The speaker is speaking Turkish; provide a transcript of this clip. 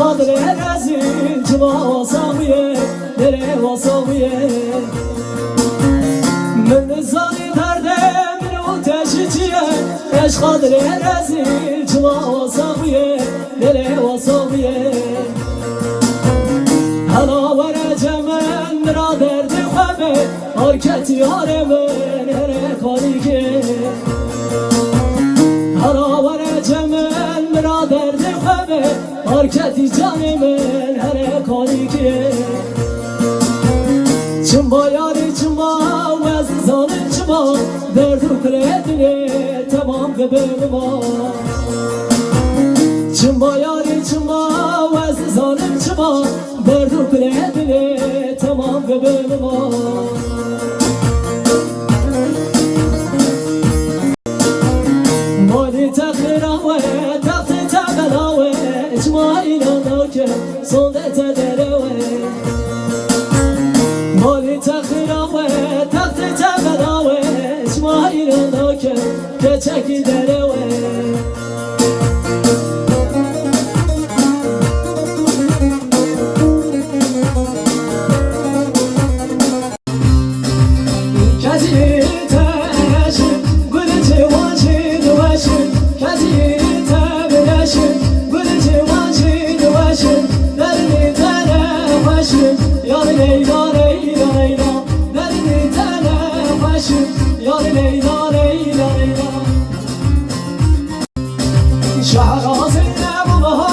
Kadre razin çıla sabiye Dere vasabiye Min zani derde min uteşi çiye Eş kadre razin çıla vasabiye Dere vasabiye Hala vere cemen ra derdi heme Harket yaremen here karike Hala حرکت جان من هر کاری که Çımba yari çımba ve zizanın çımba Derdu kredine tamam gıbırma Çımba yari çımba ve zizanın çımba Derdu kredine tamam gıbırma Mali takhira ve takhti tabela ve non no che soldata da rawe mole takhira we takhta tabadawe ismail no che ke Leyla Leyla Leyla Derini telefaşım Yar Leyla Leyla Leyla Şah ağzında bu bahar